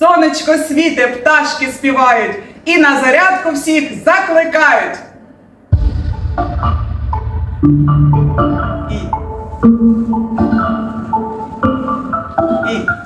Сонечко світе, пташки співають і на зарядку всіх закликають. І. І.